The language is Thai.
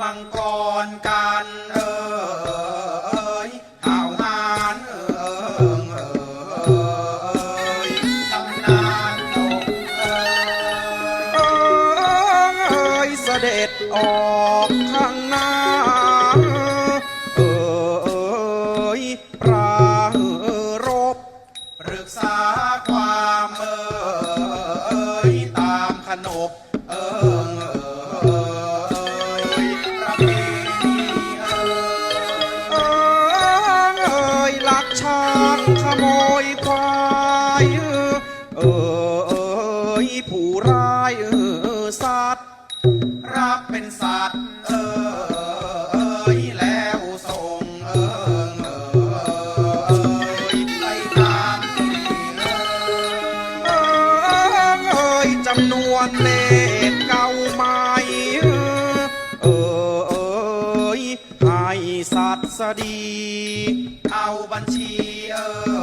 มังกรกันเอ่ยข่าวานเอ่เอ่ยำนานตกเอ่เอ่เสด็จออกข้างหน้า เอ่ยปราเรบปรึกษาความเอ่ยตามขนบเอ่เอ่ ช้างขโมยควายเออเอยผู้ร้ายเออสัตว์รับเป็นสัตว์เออเอยแล้วส่งเออเออเอยไปตามที่เออเอยจำนวนเล สัตสดีเอาบัญชีเออ